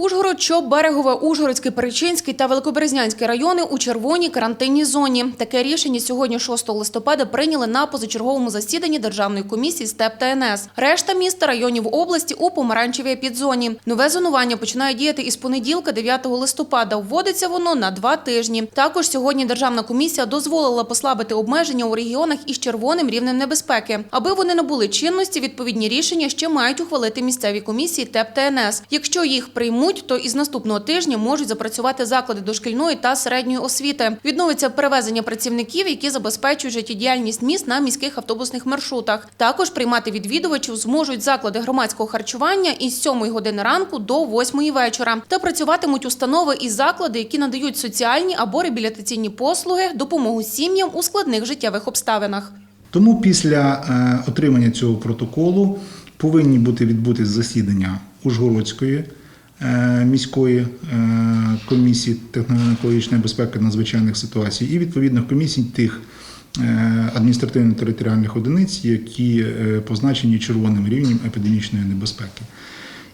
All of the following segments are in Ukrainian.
Ужгород, Чоп, Берегове, Ужгородський, Перечинський та Великоберезнянський райони у червоній карантинній зоні. Таке рішення сьогодні, 6 листопада, прийняли на позачерговому засіданні Державної комісії СТЕП та НС. Решта міста районів області у помаранчевій підзоні. Нове зонування починає діяти із понеділка, 9 листопада. Вводиться воно на два тижні. Також сьогодні Державна комісія дозволила послабити обмеження у регіонах із червоним рівнем небезпеки. Аби вони набули чинності, відповідні рішення ще мають ухвалити місцеві комісії ТЕП та НС. Якщо їх приймуть, то із наступного тижня можуть запрацювати заклади дошкільної та середньої освіти. Відновиться перевезення працівників, які забезпечують життєдіяльність міст на міських автобусних маршрутах. Також приймати відвідувачів зможуть заклади громадського харчування із 7 години ранку до 8 вечора. Та працюватимуть установи і заклади, які надають соціальні або реабілітаційні послуги, допомогу сім'ям у складних життєвих обставинах. Тому після е, отримання цього протоколу повинні бути відбутись засідання Ужгородської міської е, комісії технологічної безпеки надзвичайних ситуацій і відповідних комісій тих е, адміністративно-територіальних одиниць, які е, позначені червоним рівнем епідемічної небезпеки.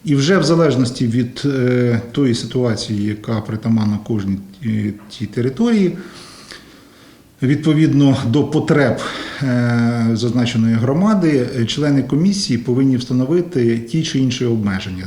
І вже в залежності від е, тої ситуації, яка притаманна кожній е, тій території, Відповідно до потреб е, зазначеної громади, е, члени комісії повинні встановити ті чи інші обмеження.